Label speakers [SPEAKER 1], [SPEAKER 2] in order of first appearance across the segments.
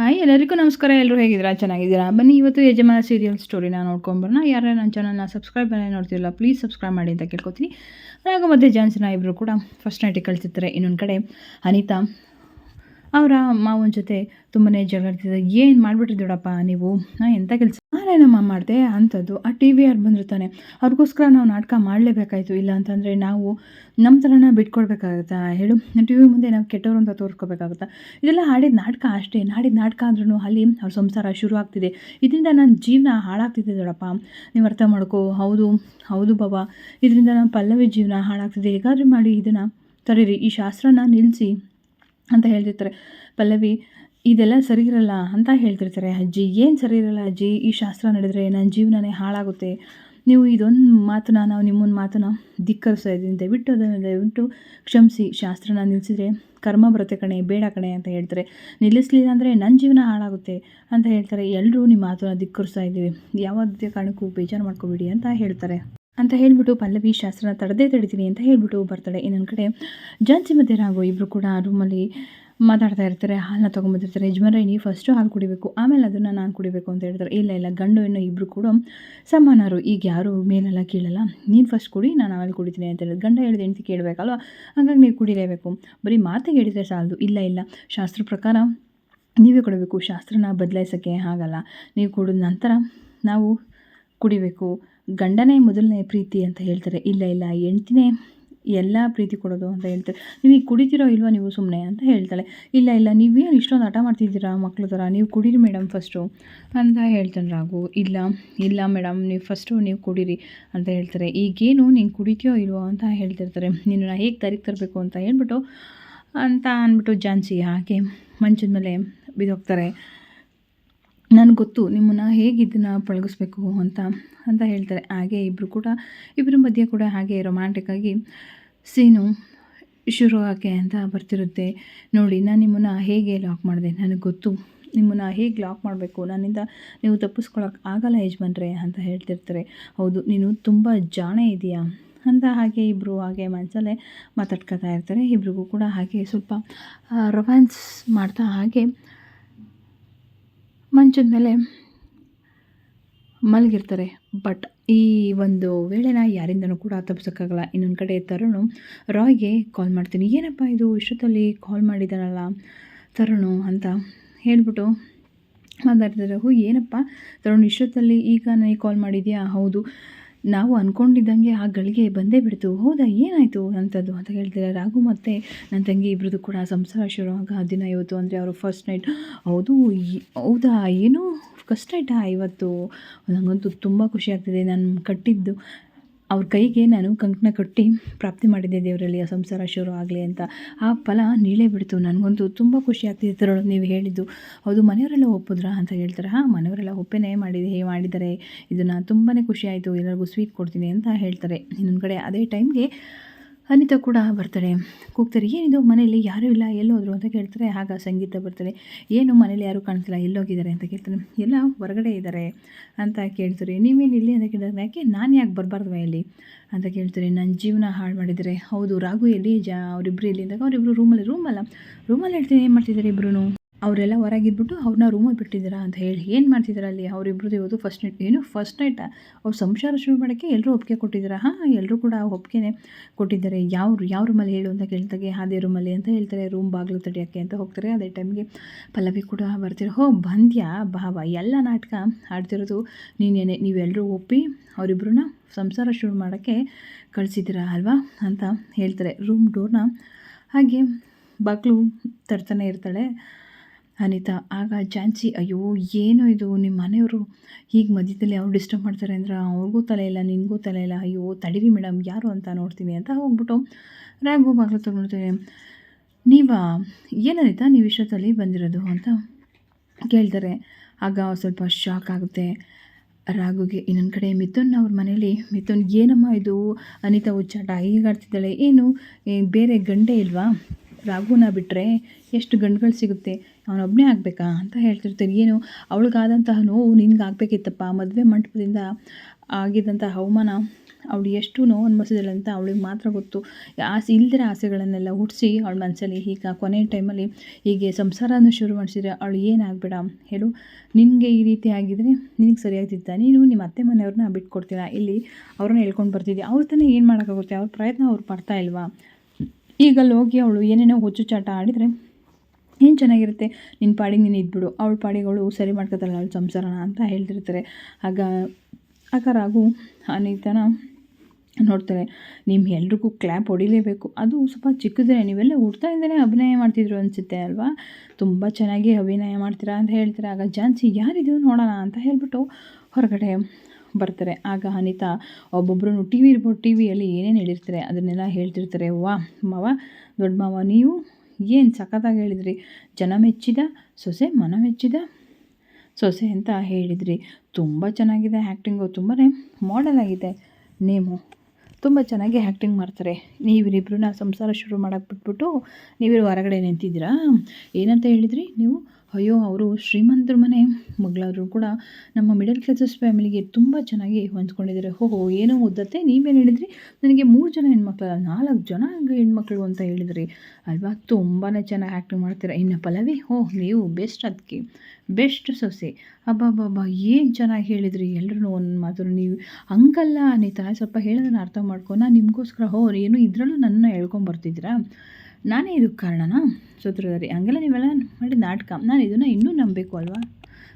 [SPEAKER 1] Hi, ಎಲ್ಲರಿಗೂ ನಮಸ್ಕಾರ. ಎಲ್ಲರೂ ಹೇಗಿದ್ದೀರಾ? ಚೆನ್ನಾಗಿದ್ದೀರಾ? ಬನ್ನಿ, ಇವತ್ತು ಯಜಮಾನ ಸೀರಿಯಲ್ ಸ್ಟೋರಿನ ನೋಡ್ಕೊಂಬರೋಣ ಯಾರು ನನ್ನ ಚಾನಲ್ನ ಸಬ್ಸ್ಕ್ರೈಬ್ ಮಾಡಿ ನೋಡ್ತಿಲ್ಲ ಪ್ಲೀಸ್ ಸಬ್ಸ್ಕ್ರೈಬ್ ಮಾಡಿ ಅಂತ ಕೇಳ್ಕೊತೀನಿ. ಹಾಗೂ ಮತ್ತು ಜಾನ್ಸನ ಇಬ್ಬರು ಕೂಡ ಫಸ್ಟ್ ನೈಟಿಗೆ ಕಳಿಸಿರ್ತಾರೆ ಇನ್ನೊಂದು ಕಡೆ. ಅನಿತಾ ಅವರ ಮಾವನ ಜೊತೆ ತುಂಬನೇ ಜಗಳಾಡ್ತಿದ್ದಾರೆ ಏನು ಮಾಡಿಬಿಟ್ಟಿದ್ದೀಡಪ್ಪ ನೀವು? ನಾ ಎಂಥ ಕೆಲಸ? ನಾನೇನಮ್ಮ ಮಾಡಿದೆ ಅಂಥದ್ದು ಆ ಟಿ ವಿ ಅವ್ರು ಬಂದಿರ್ತಾನೆ ಅವ್ರಿಗೋಸ್ಕರ ನಾವು ನಾಟಕ ಮಾಡಲೇಬೇಕಾಯ್ತು. ಇಲ್ಲ ಅಂತಂದರೆ ನಾವು ನಮ್ಮ ಥರನ ಬಿಟ್ಕೊಡ್ಬೇಕಾಗತ್ತಾ? ಹೇಳು. ಟಿ ವಿ ಮುಂದೆ ನಾವು ಕೆಟ್ಟವರು ಅಂತ ತೋರಿಸ್ಕೋಬೇಕಾಗುತ್ತಾ? ಇದೆಲ್ಲ ಹಾಡಿದ ನಾಟಕ ಅಷ್ಟೇ. ನಾಡಿದ ನಾಟಕ ಅಂದ್ರೂ ಅಲ್ಲಿ ಅವ್ರ ಸಂಸಾರ ಶುರು ಆಗ್ತಿದೆ ಇದರಿಂದ ನನ್ನ ಜೀವನ ಹಾಳಾಗ್ತಿದೆ ದೊಡಪ್ಪ ನೀವು ಅರ್ಥ ಮಾಡ್ಕೋ. ಹೌದು ಹೌದು ಬಾಬಾ. ಇದರಿಂದ ನಮ್ಮ ಪಲ್ಲವಿ ಜೀವನ ಹಾಳಾಗ್ತಿದೆ. ಹೇಗಾದರೂ ಮಾಡಿ ಇದನ್ನು ತರೀರಿ ಈ ಶಾಸ್ತ್ರನ ನಿಲ್ಲಿಸಿ ಅಂತ ಹೇಳ್ತಿರ್ತಾರೆ. ಪಲ್ಲವಿ, ಇದೆಲ್ಲ ಸರಿ ಇರಲ್ಲ ಅಂತ ಹೇಳ್ತಿರ್ತಾರೆ. ಅಜ್ಜಿ, ಏನು ಸರಿ ಇರಲ್ಲ ಅಜ್ಜಿ? ಈ ಶಾಸ್ತ್ರ ನಡೆದರೆ ನನ್ನ ಜೀವನನೇ ಹಾಳಾಗುತ್ತೆ. ನೀವು ಇದೊಂದು ಮಾತನ್ನ, ನಾವು ನಿಮ್ಮೊಂದು ಮಾತನ್ನ ಧಿಕ್ಕರಿಸ್ತಾ ಇದ್ದೀನಿ. ದಯವಿಟ್ಟು ಅದನ್ನು, ದಯವಿಟ್ಟು ಕ್ಷಮಿಸಿ. ಶಾಸ್ತ್ರನ ನಿಲ್ಲಿಸಿದ್ರೆ ಕರ್ಮ ಬರುತ್ತೆ ಕಣೆ, ಬೇಡ ಕಣೆ ಅಂತ ಹೇಳ್ತಾರೆ. ನಿಲ್ಲಿಸಲಿಲ್ಲ ಅಂದರೆ ನನ್ನ ಜೀವನ ಹಾಳಾಗುತ್ತೆ ಅಂತ ಹೇಳ್ತಾರೆ. ಎಲ್ಲರೂ ನಿಮ್ಮ ಮಾತನ್ನ ಧಿಕ್ಕರಿಸ್ತಾ ಇದ್ದೀವಿ. ಯಾವುದೇ ಕಾರಣಕ್ಕೂ ಬೇಜಾರು ಮಾಡ್ಕೋಬೇಡಿ ಅಂತ ಹೇಳ್ತಾರೆ. ಅಂತ ಹೇಳ್ಬಿಟ್ಟು ಪಲ್ಲವಿ ಶಾಸ್ತ್ರನ ತಡೆದೇ ತಡಿತೀನಿ ಅಂತ ಹೇಳ್ಬಿಟ್ಟು ಬರ್ತಾಳೆ. ಇನ್ನೊಂದು ಕಡೆ ಜಾನ್ಸಿ ಮತ್ತು ರಾಘು ಇಬ್ಬರು ಕೂಡ ರೂಮಲ್ಲಿ ಮಾತಾಡ್ತಾ ಇರ್ತಾರೆ. ಹಾಲನ್ನ ತೊಗೊಂಬಂದಿರ್ತಾರೆ. ಯಜಮಾನ ನೀವು ಫಸ್ಟು ಹಾಲು ಕುಡಿಬೇಕು, ಆಮೇಲೆ ಅದನ್ನು ನಾನು ಕುಡಿಬೇಕು ಅಂತ ಹೇಳ್ತಾರೆ. ಇಲ್ಲ ಇಲ್ಲ, ಗಂಡು ಹೆಣ್ಣು ಇಬ್ಬರು ಕೂಡ ಸಮಾನರು. ಈಗ ಯಾರು ಮೇಲೆಲ್ಲ ಕೇಳಲ್ಲ. ನೀನು ಫಸ್ಟ್ ಕುಡಿ, ನಾನು ಆಮೇಲೆ ಕುಡಿತೀನಿ ಅಂತ ಹೇಳಿದ್ರು ಗಂಡ ಹೇಳಿದ ಹೆಂಡತಿ ಕೇಳಬೇಕಲ್ವ? ಹಾಗಾಗಿ ನೀವು ಕುಡಿಲೇಬೇಕು. ಬರೀ ಮಾತಿಗೆ ಹೇಳಿದರೆ ಸಾಲದು. ಇಲ್ಲ ಇಲ್ಲ. ಶಾಸ್ತ್ರ ಪ್ರಕಾರ ನೀವೇ ಕೊಡಬೇಕು. ಶಾಸ್ತ್ರನ ಬದಲಾಯಿಸೋಕ್ಕೆ ಆಗಲ್ಲ. ನೀವು ಕುಡಿದ ನಂತರ ನಾವು ಕುಡಿಬೇಕು. ಗಂಡನೇ ಮೊದಲನೇ ಪ್ರೀತಿ ಅಂತ ಹೇಳ್ತಾರೆ. ಇಲ್ಲ ಇಲ್ಲ, ಹೆಂಡ್ತಿನೇ ಎಲ್ಲ ಪ್ರೀತಿ ಕೊಡೋದು ಅಂತ ಹೇಳ್ತಾರೆ. ನೀವು ಈಗ ಕುಡಿತೀರೋ ಇಲ್ವೋ ನೀವು ಸುಮ್ಮನೆ ಅಂತ ಹೇಳ್ತಾಳೆ. ಇಲ್ಲ ಇಲ್ಲ, ನೀವೇನು ಇಷ್ಟೊಂದು ಹಠ ಮಾಡ್ತಿದ್ದೀರಾ ಮಕ್ಳ ಥರ ನೀವು ಕುಡೀರಿ ಮೇಡಮ್ ಫಸ್ಟು ಅಂತ ಹೇಳ್ತಾನೆ ರಾಘು. ಇಲ್ಲ ಇಲ್ಲ ಮೇಡಮ್, ನೀವು ಫಸ್ಟು ನೀವು ಕುಡೀರಿ ಅಂತ ಹೇಳ್ತಾರೆ. ಈಗೇನು ನೀನು ಕುಡಿತೀಯೋ ಇಲ್ವೋ ಅಂತ ಹೇಳ್ತಿರ್ತಾರೆ. ನಾನು ಹೇಗೆ ತರಿಗೆ ತರಬೇಕು ಅಂತ ಹೇಳ್ಬಿಟ್ಟು ಅಂತ ಅಂದ್ಬಿಟ್ಟು ಜಾನ್ಸಿ ಹಾಗೆ ಮಂಚದ ಮೇಲೆ ಬಿದ್ದೋಗ್ತಾರೆ. ನನಗೆ ಗೊತ್ತು ನಿಮ್ಮನ್ನು ಹೇಗೆ ಇದನ್ನು ಪಳಗಿಸ್ಬೇಕು ಅಂತ ಅಂತ ಹೇಳ್ತಾರೆ. ಹಾಗೆ ಇಬ್ಬರು ಕೂಡ ಇಬ್ಬರ ಮಧ್ಯೆ ಕೂಡ ಹಾಗೆ ರೊಮ್ಯಾಂಟಿಕ್ಕಾಗಿ ಸೀನು ಶುರು ಆಕೆ ಅಂತ ಬರ್ತಿರುತ್ತೆ. ನೋಡಿ, ನಾನು ನಿಮ್ಮನ್ನು ಹೇಗೆ ಲಾಕ್ ಮಾಡಿದೆ? ನನಗೆ ಗೊತ್ತು. ನಿಮ್ಮನ್ನು ಹೇಗೆ ಲಾಕ್ ಮಾಡಬೇಕು? ನನ್ನಿಂದ ನೀವು ತಪ್ಪಿಸ್ಕೊಳಕ್ಕೆ ಆಗಲ್ಲ ಯಜಮಾನ್ರೆ ಅಂತ ಹೇಳ್ತಿರ್ತಾರೆ. ಹೌದು, ನೀನು ತುಂಬ ಜಾಣೆ ಇದೆಯಾ ಅಂತ ಹಾಗೆ ಇಬ್ಬರು ಹಾಗೆ ಮನಸಲ್ಲೇ ಮಾತಾಡ್ಕೊತಾ ಇರ್ತಾರೆ. ಇಬ್ರಿಗೂ ಕೂಡ ಹಾಗೆ ಸ್ವಲ್ಪ ರೊಮ್ಯಾನ್ಸ್ ಮಾಡ್ತಾ ಹಾಗೆ ಮಂಚದ ಮೇಲೆ ಮಲಗಿರ್ತಾರೆ. ಬಟ್ ಈ ಒಂದು ವೇಳೆನ ಯಾರಿಂದನೂ ಕೂಡ ತಪ್ಪಿಸೋಕ್ಕಾಗಲ್ಲ. ಇನ್ನೊಂದು ಕಡೆ ತರುಣು ರಾಯ್ಗೆ ಕಾಲ್ ಮಾಡ್ತೀನಿ. ಏನಪ್ಪ ಇದು? ಇಷ್ಟೊತ್ತಲ್ಲಿ ಕಾಲ್ ಮಾಡಿದಾನಲ್ಲ ತರುಣು ಅಂತ ಹೇಳ್ಬಿಟ್ಟು ಮಾತಾಡ್ತಾರೆ ಹೂ, ಏನಪ್ಪ ತರುಣ್, ಇಷ್ಟೊತ್ತಲ್ಲಿ ಈಗ ನನಗೆ ಕಾಲ್ ಮಾಡಿದ್ಯಾ? ಹೌದು. ನಾವು ಅಂದ್ಕೊಂಡಿದ್ದಂಗೆ ಆ ಗಳಿಗೆ ಬಂದೇ ಬಿಡ್ತು. ಹೌದಾ? ಏನಾಯಿತು ಅಂಥದ್ದು ಅಂತ ಹೇಳ್ತಾರೆ ರಾಘು ಮತ್ತು ನನ್ನ ತಂಗಿ ಇಬ್ಬರದ್ದು ಕೂಡ ಸಂಸಾರ ಶುರು ಆಗ ದಿನ ಇವತ್ತು ಅಂದರೆ ಅವರು ಫಸ್ಟ್ ನೈಟ್ ಹೌದು ಹೌದಾ? ಏನೋ ಕಷ್ಟ ಆಯ್ತಾ ಇವತ್ತು? ನನಗಂತೂ ತುಂಬ ಖುಷಿ ಆಗ್ತಿದೆ. ನಾನು ಕಟ್ಟಿದ್ದು ಅವ್ರ ಕೈಗೆ ನಾನು ಕಂಕಣ ಕಟ್ಟಿ ಪ್ರಾಪ್ತಿ ಮಾಡಿದ್ದೆ, ದೇವರಲ್ಲಿ ಆ ಸಂಸಾರ ಶುರು ಆಗಲಿ ಅಂತ. ಆ ಫಲ ನೀಳೇ ಬಿಡ್ತು. ನನಗಂತೂ ತುಂಬ ಖುಷಿ ಆಗ್ತಿತ್ತು ನೀವು ಹೇಳಿದ್ದು. ಹೌದು, ಮನೆಯವರೆಲ್ಲ ಒಪ್ಪಿದ್ರಾ ಅಂತ ಹೇಳ್ತಾರೆ. ಹಾಂ, ಮನೆಯವರೆಲ್ಲ ಒಪ್ಪೇನೇ ಮಾಡಿದೆ. ಹೇ ಮಾಡಿದ್ದಾರೆ ಇದನ್ನು ತುಂಬಾ ಖುಷಿ ಆಯಿತು. ಎಲ್ಲರಿಗೂ ಸ್ವೀಟ್ ಕೊಡ್ತೀನಿ ಅಂತ ಹೇಳ್ತಾರೆ. ಇನ್ನೊಂದು ಕಡೆ ಅದೇ ಟೈಮ್ಗೆ ಅನಿತಾ ಕೂಡ ಬರ್ತಾರೆ ಕೂಗ್ತಾರೆ, ಏನಿದು? ಮನೆಯಲ್ಲಿ ಯಾರೂ ಇಲ್ಲ, ಎಲ್ಲೋದ್ರು? ಅಂತ ಕೇಳ್ತಾರೆ. ಆಗ ಸಂಗೀತ ಬರ್ತಾರೆ ಏನು ಮನೇಲಿ ಯಾರೂ ಕಾಣ್ತಿಲ್ಲ ಎಲ್ಲೋಗಿದ್ದಾರೆ? ಅಂತ ಕೇಳ್ತಾರೆ ಎಲ್ಲ ಹೊರಗಡೆ ಇದ್ದಾರೆ. ಅಂತ ಕೇಳ್ತಾರೆ, ನೀವೇನು ಇಲ್ಲಿ? ಅಂತ ಕೇಳಿದ್ರೆ ಯಾಕೆ? ನಾನು ಯಾಕೆ ಬರಬಾರ್ದು ಇಲ್ಲಿ ಅಂತ ಕೇಳ್ತಾರೆ ನನ್ನ ಜೀವನ ಹಾಳು ಮಾಡಿದರೆ? ಹೌದು ರಾಗು ಎಲ್ಲಿ ಜ ಅವರಿಬ್ಬರು ಇಲ್ಲಿ ಅಂದಾಗ ಅವರಿಬ್ಬರು ರೂಮಲ್ಲಿ ರೂಮಲ್ಲ ರೂಮಲ್ಲಿ ಹೇಳ್ತೀನಿ, ಏನು ಮಾಡ್ತಿದ್ದಾರೆ ಇಬ್ಬರು ಅವರೆಲ್ಲ ಹೊರಗಿದ್ಬಿಟ್ಟು ಅವ್ರನ್ನ ರೂಮಲ್ಲಿ ಬಿಟ್ಟಿದ್ದೀರಾ ಅಂತ ಹೇಳಿ, ಏನು ಮಾಡ್ತಿದ್ದಾರೆ ಅಲ್ಲಿ? ಅವರಿಬ್ರದ್ದು ಇವತ್ತು ಫಸ್ಟ್ ನೈಟ್ ಏನು ಫಸ್ಟ್ ನೈಟ್ ಅವ್ರು ಸಂಸಾರ ಶುರು ಮಾಡೋಕ್ಕೆ ಎಲ್ಲರೂ ಒಪ್ಪಿಗೆ ಕೊಟ್ಟಿದ್ದೀರಾ? ಹಾಂ ಎಲ್ಲರೂ ಕೂಡ ಒಪ್ಪಿಗೆನೇ ಕೊಟ್ಟಿದ್ದಾರೆ. ಯಾವ ಯಾವ ರೂಮಲ್ಲಿ ಹೇಳು ಅಂತ ಕೇಳ್ತಾಗೆ ಅದೇ ರೂಮಲ್ಲಿ ಅಂತ ಹೇಳ್ತಾರೆ. ರೂಮ್ ಬಾಗಿಲು ತಡೆಯೋಕ್ಕೆ ಅಂತ ಹೋಗ್ತಾರೆ. ಅದೇ ಟೈಮ್ಗೆ ಪಲ್ಲವಿ ಕೂಡ ಬರ್ತೀರ, ಹೋ, ಬಂದ್ಯಾ? ಭಾವ, ಎಲ್ಲ ನಾಟಕ ಆಡ್ತಿರೋದು ನೀನೇನೆ. ನೀವೆಲ್ಲರೂ ಒಪ್ಪಿ ಅವರಿಬ್ರನ್ನ ಸಂಸಾರ ಶುರು ಮಾಡೋಕ್ಕೆ ಕಳಿಸಿದ್ದೀರಾ ಅಲ್ವಾ ಅಂತ ಹೇಳ್ತಾರೆ. ರೂಮ್ ಡೋರ್ನ ಹಾಗೆ ಬಾಗಿಲು ತರ್ತಾನೆ ಇರ್ತಾಳೆ. ಅನಿತಾ, ಆಗ ಝಾನ್ಸಿ, ಅಯ್ಯೋ, ಏನು ಇದು? ನಿಮ್ಮ ಮನೆಯವರು ಹೀಗೆ ಮಧ್ಯದಲ್ಲಿ ಅವ್ರು ಡಿಸ್ಟರ್ಬ್ ಮಾಡ್ತಾರೆ ಅಂದ್ರೆ ಅವ್ರಿಗೂ ತಲೆ ಇಲ್ಲ, ನಿನಗೂ ತಲೆ ಇಲ್ಲ. ಅಯ್ಯೋ, ತಡೀರಿ ಮೇಡಮ್ ಯಾರು ಅಂತ ನೋಡ್ತೀನಿ ಅಂತ ಹೋಗ್ಬಿಟ್ಟು ರಾಘು ಬಾಗಿಲು ತೊಗೊಂಡ್ತೀನಿ ನೀವ? ಏನನಿತಾ ನೀವು ಇಷ್ಟೊತ್ತಲ್ಲಿ ಬಂದಿರೋದು? ಅಂತ ಕೇಳ್ತಾರೆ. ಆಗ ಸ್ವಲ್ಪ ಶಾಕ್ ಆಗುತ್ತೆ. ರಾಘುಗೆ, ಇನ್ನೊಂದು ಕಡೆ ಮಿಥುನ್ ಅವ್ರ ಮನೇಲಿ, ಮಿಥುನ್ ಏನಮ್ಮ ಇದು? ಅನಿತಾ ಹುಚ್ಚಾಟ ಹೀಗಾಡ್ತಿದ್ದಾಳೆ. ಏನು ಬೇರೆ ಗಂಡೆ ಇಲ್ವಾ? ರಾಘುನ ಬಿಟ್ಟರೆ ಎಷ್ಟು ಗಂಡುಗಳು ಸಿಗುತ್ತೆ? ಅವನೊಬ್ಬನೇ ಆಗಬೇಕಾ ಅಂತ ಹೇಳ್ತಿರ್ತಾರೆ ಏನು, ಅವಳಿಗಾದಂತಹ ನೋವು ನಿನಗೆ ಆಗಬೇಕಿತ್ತಪ್ಪ ಮದುವೆ ಮಂಟಪದಿಂದ ಆಗಿದ್ದಂಥ ಅವಮಾನ ಅವಳು ಎಷ್ಟು ನೋವು ಅನ್ಭವಿಸಿದಾಳೆ ಅಂತ ಅವಳಿಗೆ ಮಾತ್ರ ಗೊತ್ತು. ಆಸೆ, ಇಲ್ದಿರೋ ಆಸೆಗಳನ್ನೆಲ್ಲ ಹುಟ್ಟಿಸಿ ಅವಳ ಮನಸ್ಸಲ್ಲಿ ಈಗ ಕೊನೆ ಟೈಮಲ್ಲಿ ಹೀಗೆ ಸಂಸಾರನ ಶುರು ಮಾಡಿಸಿದ್ರೆ ಅವಳು ಏನಾಗಬೇಡ? ಹೇಳು. ನಿನಗೆ ಈ ರೀತಿ ಆಗಿದ್ರೆ ನಿನಗೆ ಸರಿಯಾಗ್ತಿತ್ತ? ನೀನು ನಿಮ್ಮ ಅತ್ತೆ ಮನೆಯವ್ರನ್ನ ಬಿಟ್ಕೊಡ್ತೀರಾ? ಇಲ್ಲಿ ಅವ್ರನ್ನ ಹೇಳ್ಕೊಂಡು ಬರ್ತಿದ್ದೆ. ಅವ್ರ ತಾನೇ ಏನು ಮಾಡೋಕ್ಕಾಗುತ್ತೆ? ಅವ್ರ ಪ್ರಯತ್ನ ಅವ್ರು ಪಡ್ತಾ ಇಲ್ವಾ? ಈಗ ಅಲ್ಲಿ ಅವಳು ಏನೇನೋ ಹುಚ್ಚುಚಾಟ ಆಡಿದರೆ ಏನು ಚೆನ್ನಾಗಿರುತ್ತೆ? ನಿನ್ನ ಪಾಡಿಗೆ ನೀನು ಇದ್ಬಿಡು. ಅವಳ ಪಾಡಿಗೆ ಅವಳು ಸರಿ ಮಾಡ್ಕೊತಾಳೆ, ಅವಳು ಸಂಸಾರನ ಅಂತ ಹೇಳ್ತಿರ್ತಾರೆ. ಆಗ ಆಗ ರಾಗು ಅನಿತನ ನೋಡ್ತಾರೆ ನಿಮ್ಮ ಎಲ್ರಿಗೂ ಕ್ಲ್ಯಾಪ್ ಹೊಡಿಲೇಬೇಕು. ಅದು ಸ್ವಲ್ಪ ಚಿಕ್ಕದೇ ನೀವೆಲ್ಲ ಹುಡ್ತಾ ಇದ್ದಾನೆ ಅಭಿನಯ ಮಾಡ್ತಿದ್ರು ಅನಿಸುತ್ತೆ ಅಲ್ವಾ? ತುಂಬ ಚೆನ್ನಾಗಿ ಅಭಿನಯ ಮಾಡ್ತೀರಾ ಅಂತ ಹೇಳ್ತಾರೆ. ಆಗ ಜಾನ್ಸಿ, ಯಾರಿದು ನೋಡೋಣ? ಅಂತ ಹೇಳಿಬಿಟ್ಟು ಹೊರಗಡೆ ಬರ್ತಾರೆ. ಆಗ ಅನಿತಾ ಒಬ್ಬೊಬ್ಬರು ಟಿ ವಿ ಇರ್ಬೋದು ಟಿ ವಿಯಲ್ಲಿ ಏನೇನು ಹೇಳಿರ್ತಾರೆ ಅದನ್ನೆಲ್ಲ ಹೇಳ್ತಿರ್ತಾರೆ. ವಾ ಮಾವ, ದೊಡ್ಡ ಮಾವ, ನೀವು ಏನು ಸಖತ್ತಾಗಿ ಹೇಳಿದ್ರಿ? ಜನ ಮೆಚ್ಚಿದ? ಸೊಸೆ ಮನ ಮೆಚ್ಚಿದ? ಸೊಸೆ ಅಂತ ಹೇಳಿದ್ರಿ. ತುಂಬ ಚೆನ್ನಾಗಿದೆ ಆ್ಯಕ್ಟಿಂಗು ತುಂಬಾ ಮಾಡಲ್ ಆಗಿದೆ ನೇಮು. ತುಂಬ ಚೆನ್ನಾಗಿ ಆ್ಯಕ್ಟಿಂಗ್ ಮಾಡ್ತಾರೆ. ನೀವಿರಿಬ್ರನ್ನ ಸಂಸಾರ ಶುರು ಮಾಡೋಕೆ ಬಿಟ್ಬಿಟ್ಟು ನೀವಿರು ಹೊರಗಡೆ ನಿಂತಿದ್ದೀರಾ? ಏನಂತ ಹೇಳಿದ್ರಿ ನೀವು? ಅಯ್ಯೋ, ಅವರು ಶ್ರೀಮಂತರ ಮನೆ ಮಗಳಾದರೂ ಕೂಡ ನಮ್ಮ ಮಿಡಲ್ ಕ್ಲಾಸಸ್ ಫ್ಯಾಮಿಲಿಗೆ ತುಂಬ ಚೆನ್ನಾಗಿ ಹೊಂದ್ಕೊಂಡಿದ್ದಾರೆ. ಹೋ ಏನೋ ಮುದ್ದತ್ತೆ ನೀವೇನು ಹೇಳಿದ್ರಿ? ನನಗೆ ಮೂರು ಜನ ಹೆಣ್ಮಕ್ಳು ನಾಲ್ಕು ಜನ ಹೆಣ್ಮಕ್ಳು ಅಂತ ಹೇಳಿದ್ರಿ. ಅಲ್ವಾ ತುಂಬಾ ಚೆನ್ನಾಗಿ ಆ್ಯಕ್ಟಿಂಗ್ ಮಾಡ್ತೀರಾ? ಇನ್ನು ಪಲವಿ ಹೋ ನೀವು ಬೆಸ್ಟ್ ಅದಕ್ಕೆ ಬೆಸ್ಟ್ ಸೊಸೆ. ಅಬ್ಬಬ್ಬಬ್ಬ, ಏನು ಚೆನ್ನಾಗಿ ಹೇಳಿದ್ರಿ? ಎಲ್ಲರೂ ಒಂದು ಮಾತು ನೀವು ಹಂಗಲ್ಲ ಅನಿತಾ ಸ್ವಲ್ಪ ಹೇಳೋದನ್ನು ಅರ್ಥ ಮಾಡ್ಕೊ ನಾನು ನಿಮಗೋಸ್ಕರ ಹೋ ಏನು ಇದರಲ್ಲೂ ನನ್ನ ಹೇಳ್ಕೊಂಬರ್ತಿದ್ದೀರಾ ನಾನೇ ಇದಕ್ಕೆ ಕಾರಣನಾ? ಸೂತ್ರಧಾರಿ, ಹಂಗೆಲ್ಲ ನೀವೆಲ್ಲ ಮಾಡಿ ನಾಟಕ, ನಾನು ಇದನ್ನು ಇನ್ನೂ ನಂಬಬೇಕು ಅಲ್ವಾ?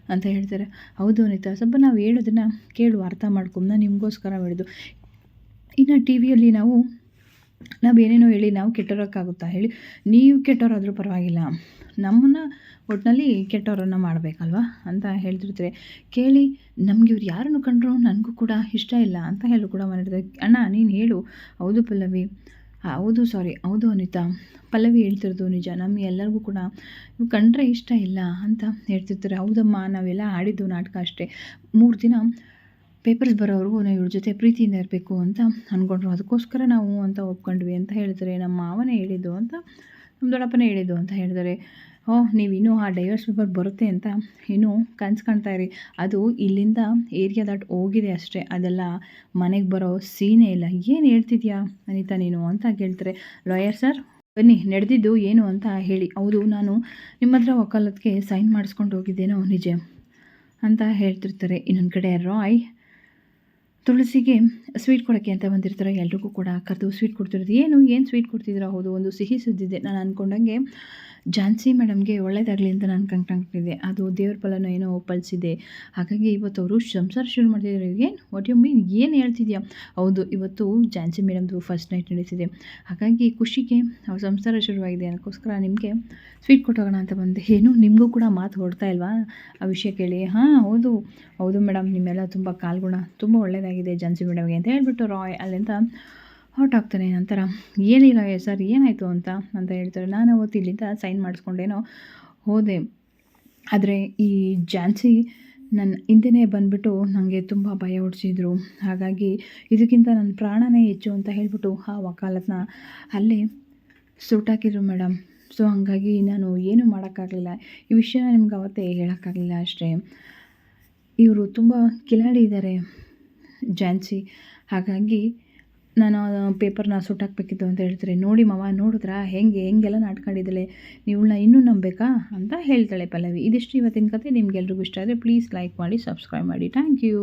[SPEAKER 1] ಅಂತ ಹೇಳ್ತಾರೆ. ಹೌದು ಅನಿತಾ, ಸ್ವಲ್ಪ ನಾವು ಹೇಳೋದನ್ನು ಕೇಳು, ಅರ್ಥ ಮಾಡ್ಕೊಂಡು ನಾನು ನಿಮಗೋಸ್ಕರ ಹೇಳಿದ್ದು. ಇನ್ನು ಟಿ ವಿಯಲ್ಲಿ ನಾವು ನಾವು ಏನೇನೋ ಹೇಳಿ ನಾವು ಕೆಟ್ಟೋರೋಕ್ಕಾಗುತ್ತಾ ಹೇಳಿ, ನೀವು ಕೆಟ್ಟವರಾದರೂ ಪರವಾಗಿಲ್ಲ. ನಮ್ಮನ್ನು ಒಟ್ಟಿನಲ್ಲಿ ಕೆಟ್ಟವರನ್ನು ಮಾಡಬೇಕಲ್ವಾ? ಅಂತ ಹೇಳ್ತಿರ್ತಾರೆ. ಕೇಳಿ, ನಮಗೆ ಇವ್ರು ಯಾರನ್ನು ಕಂಡ್ರು ನನಗೂ ಕೂಡ ಇಷ್ಟ ಇಲ್ಲ ಅಂತ ಹೇಳು ಕೂಡ ಮಾಡಿರ್ತಾರೆ ಅಣ್ಣ, ನೀನು ಹೇಳು. ಹೌದು ಪಲ್ಲವಿ ಹೌದು ಸಾರಿ ಹೌದು ಅನಿತಾ. ಪಲ್ಲವಿ ಹೇಳ್ತಿರೋದು ನಿಜ. ನಮ್ಮ ಎಲ್ಲರಿಗೂ ಕೂಡ ಕಂಡ್ರೆ ಇಷ್ಟ ಇಲ್ಲ ಅಂತ ಹೇಳ್ತಿರ್ತಾರೆ. ಹೌದಮ್ಮ, ನಾವೆಲ್ಲ ಆಡಿದ್ದು ನಾಟಕ ಅಷ್ಟೇ. ಮೂರು ದಿನ ಪೇಪರ್ಸ್ ಬರೋವರೆಗೂ ನಾವು ಇವ್ರ ಜೊತೆ ಪ್ರೀತಿಯಿಂದ ಇರಬೇಕು ಅಂತ ಅಂದ್ಕೊಂಡ್ರು ಅದಕ್ಕೋಸ್ಕರ ನಾವು ಅಂತ ಒಪ್ಕೊಂಡ್ವಿ ಅಂತ ಹೇಳ್ತಾರೆ ನಮ್ಮ ಮಾವನೇ ಹೇಳಿದ್ದು ಅಂತ ನಮ್ಮ ದೊಡ್ಡಪ್ಪನೇ ಹೇಳಿದ್ದು ಅಂತ ಹೇಳಿದ್ದಾರೆ ಓಹ್ ನೀವು ಆ ಡೈವರ್ಸ್ ಪೇಪರ್ ಬರುತ್ತೆ ಅಂತ ಇನ್ನೂ ಕನ್ಸು ಕಾಣ್ತಾ ಇರಿ. ಅದು ಇಲ್ಲಿಂದ ಏರಿಯಾ ದಾಟ್ ಹೋಗಿದೆ ಅಷ್ಟೇ. ಅದೆಲ್ಲ ಮನೆಗೆ ಬರೋ ಸೀನೇ ಇಲ್ಲ. ಏನು ಹೇಳ್ತಿದ್ಯಾ ಅನಿತಾ ನೀನು ಅಂತ ಕೇಳ್ತಾರೆ. ಲಾಯರ್ ಸರ್ ಬನ್ನಿ, ನಡೆದಿದ್ದು ಏನು ಅಂತ ಹೇಳಿ. ಹೌದು, ನಾನು ನಿಮ್ಮ ಹತ್ರ ವಕಾಲತ್ಗೆ ಸೈನ್ ಮಾಡಿಸ್ಕೊಂಡು ಹೋಗಿದ್ದೇನೋ ನಿಜ ಅಂತ ಹೇಳ್ತಿರ್ತಾರೆ. ಇನ್ನೊಂದು ಕಡೆ ರಾಯ್ ತುಳಸಿಗೆ ಸ್ವೀಟ್ ಕೊಡೋಕ್ಕೆ ಅಂತ ಬಂದಿರ್ತಾರೆ. ಎಲ್ರಿಗೂ ಕೂಡ ಕರೆದು ಸ್ವೀಟ್ ಕೊಡ್ತಿರೋದು. ಏನು ಏನು ಸ್ವೀಟ್ ಕೊಡ್ತಿದ್ದೀರಾ? ಹೌದು, ಒಂದು ಸಿಹಿ ಸುದ್ದಿದೆ. ನಾನು ಅಂದ್ಕೊಂಡಂಗೆ ಝಾನ್ಸಿ ಮೇಡಮ್ಗೆ ಒಳ್ಳೇದಾಗಲಿ ಅಂತ ನಾನು ಕಂಡ್ಕೊಂಡಿದ್ದೆ ಅದು ದೇವ್ರ ಫಲನೋ ಏನೋ ಒಪ್ಪಲ್ಸಿದೆ ಹಾಗಾಗಿ ಇವತ್ತು ಅವರು ಸಂಸಾರ ಶುರು ಮಾಡ್ತಿದ್ದಾರೆ. ಏನು? ವಾಟ್ ಯು ಮೀನ್ ಏನು ಹೇಳ್ತಿದ್ಯಾ? ಹೌದು, ಇವತ್ತು ಝಾನ್ಸಿ ಮೇಡಮ್ದು ಫಸ್ಟ್ ನೈಟ್ ನಡೀತಿದೆ. ಹಾಗಾಗಿ ಖುಷಿಗೆ ಅವ್ರ ಸಂಸಾರ ಶುರುವಾಗಿದೆ ಅದಕ್ಕೋಸ್ಕರ ನಿಮಗೆ ಸ್ವೀಟ್ ಕೊಟ್ಟೋಗೋಣ ಅಂತ ಬಂದೆ. ಏನು? ನಿಮಗೂ ಕೂಡ ಮಾತು ಹೊಡ್ತಾ ಇಲ್ವಾ? ಆ ವಿಷಯ ಕೇಳಿ. ಹಾಂ, ಹೌದು. ಹೌದು ಮೇಡಮ್, ನಿಮ್ಮೆಲ್ಲ ತುಂಬ ಕಾಲ್ಗುಣ. ತುಂಬ ಒಳ್ಳೆಯದಾಗಿದೆ ಝಾನ್ಸಿ ಮೇಡಮ್ಗೆ ಅಂತ ಹೇಳ್ಬಿಟ್ಟು ರಾಯ್ ಅಲ್ಲಿಂದ ಹೊರಟಾಗ್ತಾನೆ, ನಂತರ, ಏನಿಲ್ಲ ಸರ್, ಏನಾಯಿತು ಅಂತ ಅಂತ ಹೇಳ್ತಾರೆ. ನಾನು ಅವತ್ತು ಇಲ್ಲಿಂದ ಸೈನ್ ಮಾಡಿಸ್ಕೊಂಡೇನೋ ಹೋದೆ. ಆದರೆ ಈ ಜಾನ್ಸಿ ನನ್ನ ಹಿಂದೆನೇ ಬಂದುಬಿಟ್ಟು ನನಗೆ ತುಂಬ ಭಯ ಹೊಡಿಸಿದ್ರು. ಹಾಗಾಗಿ ಇದಕ್ಕಿಂತ ನನ್ನ ಪ್ರಾಣನೇ ಹೆಚ್ಚು ಅಂತ ಹೇಳಿಬಿಟ್ಟು ಆ ವಕಾಲತ್ನ ಅಲ್ಲೇ ಸುಟ್ಟಾಕಿದ್ರು ಮೇಡಮ್ ಸೊ, ಹಾಗಾಗಿ ನಾನು ಏನೂ ಮಾಡೋಕ್ಕಾಗಲಿಲ್ಲ. ಈ ವಿಷಯ ನಿಮ್ಗೆ ಅವತ್ತೇ ಹೇಳೋಕ್ಕಾಗಲಿಲ್ಲ ಅಷ್ಟೇ. ಇವರು ತುಂಬ ಕಿಲಾಡಿ ಇದ್ದಾರೆ ಜಾನ್ಸಿ ಹಾಗಾಗಿ ನಾನು ಪೇಪರ್ನ ಸುಟ್ಟಾಕಬೇಕಿತ್ತು ಅಂತ ಹೇಳ್ತಾರೆ. ನೋಡಿ ಮಾವ, ನೋಡಿದ್ರಾ? ಹೆಂಗೆ? ಹೆಂಗೆಲ್ಲ ನಾಟ್ಕೊಂಡಿದ್ದಾಳೆ ನೀವುಳನ್ನ ಇನ್ನೂ ನಂಬೇಕಾ ಅಂತ ಹೇಳ್ತಾಳೆ ಪಲ್ಲವಿ. ಇದಿಷ್ಟು ಇವತ್ತಿನ ಕತೆ. ನಿಮ್ಗೆಲ್ರಿಗೂ ಇಷ್ಟ ಆದರೆ ಪ್ಲೀಸ್ ಲೈಕ್ ಮಾಡಿ, ಸಬ್ಸ್ಕ್ರೈಬ್ ಮಾಡಿ. Thank you.